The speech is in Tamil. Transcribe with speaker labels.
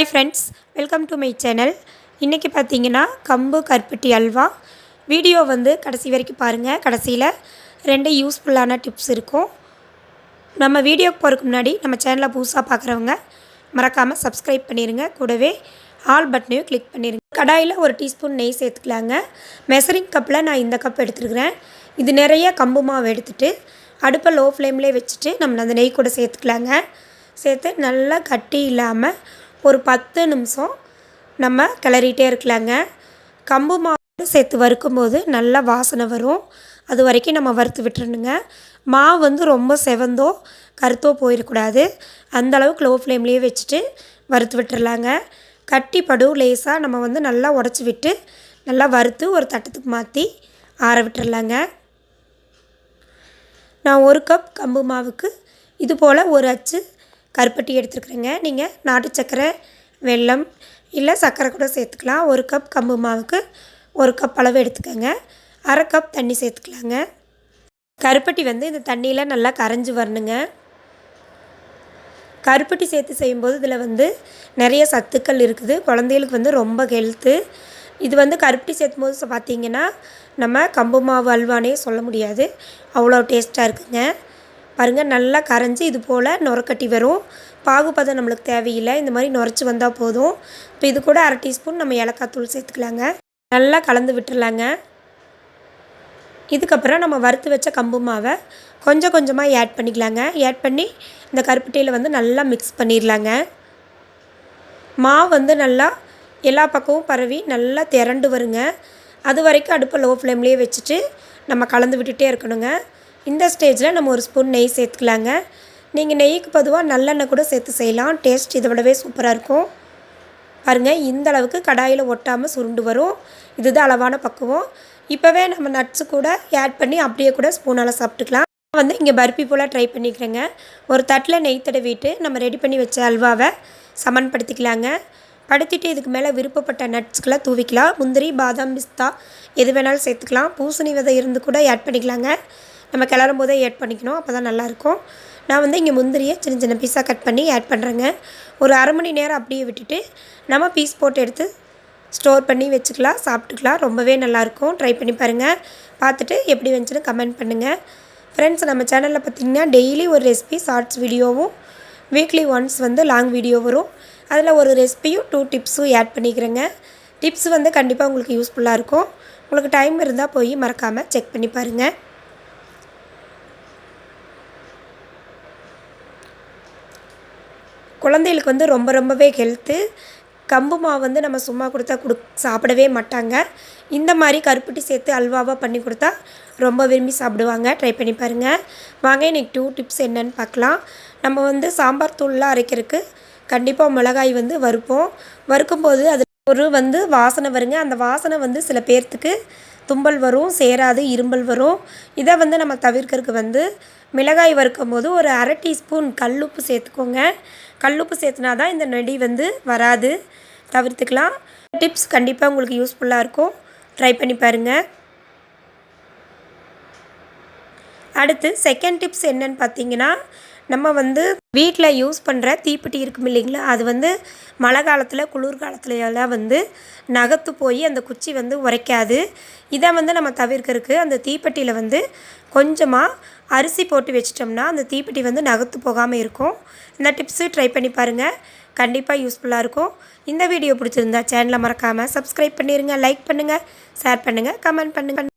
Speaker 1: Hi friends welcome to my channel இன்றைக்கி பார்த்தீங்கன்னா கம்பு கருப்பட்டி அல்வா. வீடியோ வந்து கடைசி வரைக்கும் பாருங்கள் கடைசியில் ரெண்டு யூஸ்ஃபுல்லான டிப்ஸ் இருக்கும். நம்ம வீடியோக்கு போகிறதுக்கு முன்னாடி நம்ம சேனலை புதுசாக பார்க்குறவங்க மறக்காமல் சப்ஸ்கிரைப் பண்ணிடுங்க கூடவே ஆல் பட்டனையும் கிளிக் பண்ணிடுங்க கடாயில் ஒரு டீஸ்பூன் நெய் சேர்த்துக்கலாங்க. மெசரிங் கப்பில் நான் இந்த கப் எடுத்துருக்கிறேன். இது நிறைய கம்பு மாவு எடுத்துகிட்டு அடுப்பை லோ ஃப்ளேம்லேயே வச்சுட்டு நம்ம அந்த நெய் கூட சேர்த்துக்கலாங்க. சேர்த்து நல்லா கட்டி இல்லாமல் ஒரு பத்து நிமிஷம் நம்ம கிளறிட்டே இருக்கலாங்க. கம்பு மாவு சேர்த்து வறுக்கும்போது நல்லா வாசனை வரும். அது வரைக்கும் நம்ம வறுத்து விட்டுறணுங்க. மாவு வந்து ரொம்ப செவந்தோ கருத்தோ போயிடக்கூடாது. அந்தளவுக்கு லோ ஃப்ளேம்லேயே வச்சுட்டு வறுத்து விட்டுறலாங்க. கட்டி படும் லேசாக நம்ம வந்து நல்லா உடச்சி விட்டு நல்லா வறுத்து ஒரு தட்டத்துக்கு மாற்றி ஆற விட்டுறலாங்க. நான் ஒரு கப் கம்பு மாவுக்கு இது போல் ஒரு அச்சு கருப்பட்டி எடுத்துருக்குறேங்க. நீங்கள் நாட்டு சர்க்கரை வெல்லம் இல்லை சர்க்கரை கூட சேர்த்துக்கலாம். ஒரு கப் கம்பு மாவுக்கு ஒரு கப் அளவு எடுத்துக்கோங்க. அரை கப் தண்ணி சேர்த்துக்கலாங்க. கருப்பட்டி வந்து இந்த தண்ணியில் நல்லா கரைஞ்சி வரணுங்க. கருப்பட்டி சேர்த்து செய்யும்போது இதில் வந்து நிறைய சத்துக்கள் இருக்குது. குழந்தைகளுக்கு வந்து ரொம்ப ஹெல்த்து இது வந்து கருப்பட்டி சேர்த்தும் போது பார்த்தீங்கன்னா நம்ம கம்பு மாவு அல்வானே சொல்ல முடியாது. அவ்வளோ டேஸ்ட்டாக இருக்குங்க. பாருங்கள் நல்லா கரைஞ்சி இது போல் நுரக்கட்டி வரும். பாகுபதம் நம்மளுக்கு தேவையில்லை. இந்த மாதிரி நுரைச்சி வந்தால் போதும். இப்போ இது கூட அரை டீஸ்பூன் நம்ம ஏலக்காய் தூள் சேர்த்துக்கலாங்க. நல்லா கலந்து விட்டுடலாங்க இதுக்கப்புறம் நம்ம வறுத்து வச்ச கம்பு மாவை கொஞ்சம் கொஞ்சமாக ஆட் பண்ணிக்கலாங்க. ஆட் பண்ணி இந்த கருப்பட்டியில் வந்து நல்லா மிக்ஸ் பண்ணிடலாங்க மாவு வந்து நல்லா எல்லா பக்கமும் பரவி நல்லா திரண்டு வருங்க. அது வரைக்கும் அடுப்பை லோ ஃப்ளேம்லேயே வச்சுட்டு நம்ம கலந்து விட்டுகிட்டே இருக்கணுங்க. இந்த ஸ்டேஜில் நம்ம ஒரு ஸ்பூன் நெய் சேர்த்துக்கலாங்க. நீங்கள் நெய்க்கு பொதுவாக நல்லெண்ணெய் கூட சேர்த்து செய்யலாம். டேஸ்ட் இதை விடவே சூப்பராக இருக்கும். பாருங்கள் இந்த அளவுக்கு கடாயில் ஒட்டாமல் சுருண்டு வரும். இதுதான் அளவான பக்குவம். இப்போவே நம்ம நட்ஸு கூட ஆட் பண்ணி அப்படியே கூட ஸ்பூனால் சாப்பிட்டுக்கலாம். நான் வந்து இங்கே பர்பி போல் ட்ரை பண்ணிக்கிறேங்க. ஒரு தட்டில் நெய் தடவிட்டு நம்ம ரெடி பண்ணி வச்ச அல்வாவை சமன்படுத்திக்கலாங்க. படுத்திட்டு இதுக்கு மேலே விருப்பப்பட்ட நட்ஸ்களை தூவிக்கலாம். முந்திரி பாதாம் பிஸ்தா எது வேணாலும் சேர்த்துக்கலாம். பூசணி விதை இருந்து கூட ஆட் பண்ணிக்கலாங்க. நம்ம கிளறும் போதே ஆட் பண்ணிக்கணும் அப்போ தான் நல்லாயிருக்கும். நான் வந்து இங்கே முந்திரியை சின்ன சின்ன பீஸாக கட் பண்ணி ஆட் பண்ணுறேங்க ஒரு அரை மணி நேரம் அப்படியே விட்டுட்டு நம்ம பீஸ் போட்டு எடுத்து ஸ்டோர் பண்ணி வச்சுக்கலாம் சாப்பிட்டுக்கலாம். ரொம்பவே நல்லாயிருக்கும். ட்ரை பண்ணி பாருங்கள் பார்த்துட்டு எப்படி வந்துச்சுன்னு கமெண்ட் பண்ணுங்கள் ஃப்ரெண்ட்ஸ் நம்ம சேனலில் பார்த்திங்கன்னா டெய்லி ஒரு ரெசிபி ஷார்ட்ஸ் வீடியோவும் வீக்லி ஒன்ஸ் வந்து லாங் வீடியோ வரும். அதில் ஒரு ரெசிபியும் டூ டிப்ஸும் ஆட் பண்ணிக்கிறேங்க. டிப்ஸ் வந்து கண்டிப்பாக உங்களுக்கு யூஸ்ஃபுல்லாக இருக்கும். உங்களுக்கு டைம் இருந்தால் போய் மறக்காமல் செக் பண்ணி பாருங்கள் குழந்தைகளுக்கு வந்து ரொம்ப ரொம்பவே ஹெல்த்து கம்பு மாவு வந்து நம்ம சும்மா கொடுத்தா கொடு சாப்பிடவே மாட்டாங்க. இந்த மாதிரி கருப்பட்டி சேர்த்து அல்வாவாக பண்ணி கொடுத்தா ரொம்ப விரும்பி சாப்பிடுவாங்க. ட்ரை பண்ணி பாருங்கள் வாங்க இன்றைக்கி டூ டிப்ஸ் என்னன்னு பார்க்கலாம். நம்ம வந்து சாம்பார் தூள்லாம் அரைக்கிறதுக்கு கண்டிப்பாக மிளகாய் வந்து வறுப்போம். வறுக்கும்போது அது ஒரு வந்து வாசனை வருங்க. அந்த வாசனை வந்து சில பேர்த்துக்கு தும்பல் வரும் சேராது இரும்பல் வரும். இதை வந்து நம்ம தவிர்க்கறதுக்கு வந்து மிளகாய் வறுக்கும் போது ஒரு அரை டீஸ்பூன் கல்லுப்பு சேர்த்துக்கோங்க. கல்லுப்பு சேர்த்துனா தான் இந்த நெடி வந்து வராது. தவிர்த்துக்கலாம். டிப்ஸ் கண்டிப்பாக உங்களுக்கு யூஸ்ஃபுல்லாக இருக்கும். ட்ரை பண்ணி பாருங்கள் அடுத்து செகண்ட் டிப்ஸ் என்னன்னு பார்த்தீங்கன்னா நம்ம வந்து வீட்டில் யூஸ் பண்ணுற தீப்பெட்டி இருக்கும் இல்லைங்களா? அது வந்து மழை காலத்தில் குளிர் காலத்துலலாம் வந்து நகத்து போய் அந்த குச்சி வந்து உரைக்காது. இதை வந்து நம்ம தவிர்க்கறதுக்கு அந்த தீப்பெட்டியில் வந்து கொஞ்சமாக அரிசி போட்டு வச்சிட்டோம்னா அந்த தீப்பெட்டி வந்து நகத்து போகாமல் இருக்கும். இந்த டிப்ஸு ட்ரை பண்ணி பாருங்கள் கண்டிப்பாக யூஸ்ஃபுல்லாக இருக்கும். இந்த வீடியோ பிடிச்சிருந்தா சேனலை மறக்காமல் சப்ஸ்கிரைப் பண்ணிடுங்க லைக் பண்ணுங்கள் ஷேர் பண்ணுங்கள் கமெண்ட் பண்ணுங்கள்